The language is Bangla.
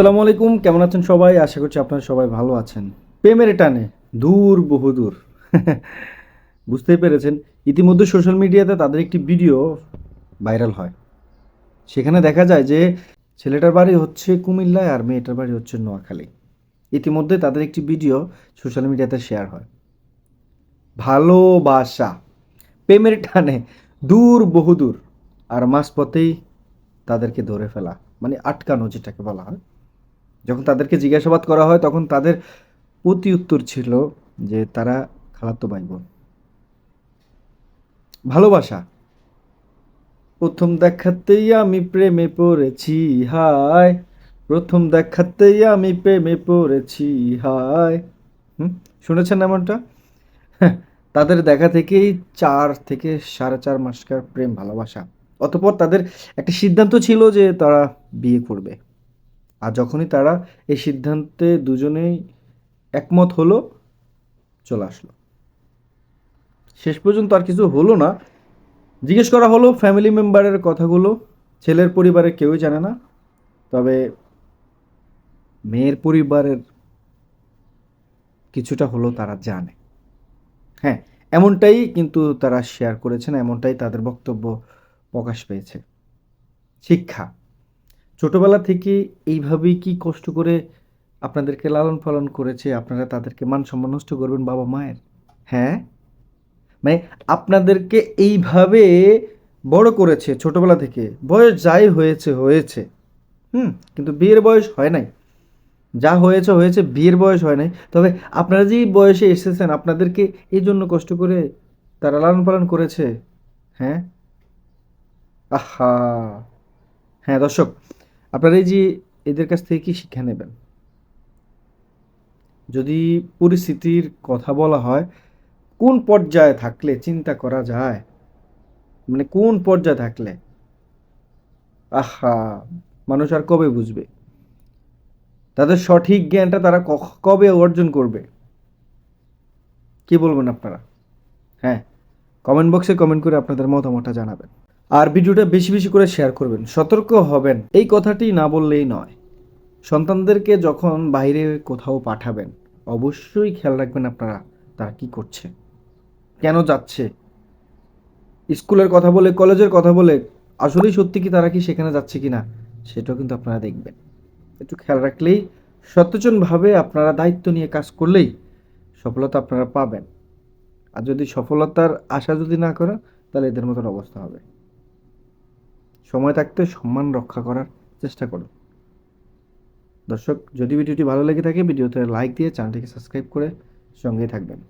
আসসালামু আলাইকুম, কেমন আছেন সবাই? আশা করছি আপনারা সবাই ভালো আছেন। প্রেমের টানে, দূর বহুদূর বুঝতেই পেরেছেন, ইতিমধ্যে সোশ্যাল মিডিয়াতে তাদের একটি ভিডিও ভাইরাল হয়। সেখানে দেখা যায় যে, ছেলেটার বাড়ি হচ্ছে কুমিল্লায় আর মেয়েটার বাড়ি হচ্ছে নোয়াখালী। ইতিমধ্যে তাদের একটি ভিডিও সোশ্যাল মিডিয়াতে শেয়ার হয়। ভালোবাসা, প্রেমের টানে, দূর বহুদূর আর মাঝপথেই তাদেরকে ধরে ফেলা মানে আটকানো যেটাকে বলা হয়। যখন তাদেরকে জিজ্ঞাসাবাদ করা হয় তখন তাদের প্রতি উত্তর ছিল যে তারা খালাতো ভাই বোন। ভালোবাসা। প্রথম দেখাতেই আমি প্রেমে পড়েছি হায়। প্রথম দেখাতেই আমি প্রেমে পড়েছি হায়। হুম? শুনেছেন এমনটা? হ্যাঁ, তাদের দেখা থেকেই চার থেকে সাড়ে চার মাসকার প্রেম ভালোবাসা। অতপর তাদের একটা সিদ্ধান্ত ছিল যে তারা বিয়ে করবে। আর যখনই তারা এই সিদ্ধান্তে দুজনেই একমত হলো, চলে আসলো। শেষ পর্যন্ত আর কিছু হলো না। জিজ্ঞেস করা হলো ফ্যামিলি মেম্বারের কথাগুলো, ছেলের পরিবারের কেউই জানে না। তবে মেয়ের পরিবারের কিছুটা হলো তারা জানে। হ্যাঁ এমনটাই কিন্তু তারা শেয়ার করেছেন, এমনটাই তাদের বক্তব্য প্রকাশ পেয়েছে। শিক্ষা। ছোটবেলা থেকে এইভাবেই কি কষ্ট করে আপনাদেরকে লালন পালন করেছে, আপনারা তাদেরকে মান সম্মান নষ্ট করবেন বাবা মায়ের? হ্যাঁ? মানে আপনাদেরকে এইভাবে বড় করেছে ছোটবেলা থেকে। বয়স যাই হয়েছে হয়েছে। হুম, কিন্তু বিয়ের বয়স হয় নাই। যা হয়েছে হয়েছে, বিয়ের বয়স হয় নাই। তবে আপনারা যেই বয়সে এসেছেন, আপনাদেরকে এই জন্য কষ্ট করে তারা লালন পালন করেছে। হ্যাঁ? আহা! হ্যাঁ দর্শক আপনারা এই যে এদের কাছ থেকে কি শিক্ষা নেবেন? যদি পরিস্থিতির কথা বলা হয়, কোন পর্যায়ে থাকলে চিন্তা করা যায়? মানে কোন পর্যায়ে থাকলে? আহা, মানুষ আর কবে বুঝবে? তাদের সঠিক জ্ঞানটা তারা কবে অর্জন করবে? কি বলবেন আপনারা? হ্যাঁ কমেন্ট বক্সে কমেন্ট করে আপনাদের মতামতটা জানাবেন। আর ভিডিওটা বেশি বেশি করে শেয়ার করবেন। সতর্ক হবেন। এই কথাটি না বললেই নয়। সন্তানদেরকে যখন বাইরে কোথাও পাঠাবেন, অবশ্যই খেয়াল রাখবেন আপনারা তারা কি করছে। কেন যাচ্ছে? স্কুলের কথা বলে, কলেজের কথা বলে, আসলেই সত্যি কি তারা কি সেখানে যাচ্ছে কি না সেটাও কিন্তু আপনারা দেখবেন। একটু খেয়াল রাখলেই সচেতনভাবে আপনারা দায়িত্ব নিয়ে কাজ করলেই সফলতা আপনারা পাবেন। আর যদি সফলতার আশা যদি না করেন, তাহলে এদের মতন অবস্থা হবে। সময় থাকতে সম্মান রক্ষা করার চেষ্টা করো। দর্শক, যদি ভিডিওটি ভালো লেগে থাকে, ভিডিওতে লাইক দিয়ে চ্যানেলটিকে সাবস্ক্রাইব করে সঙ্গেই থাকবেন।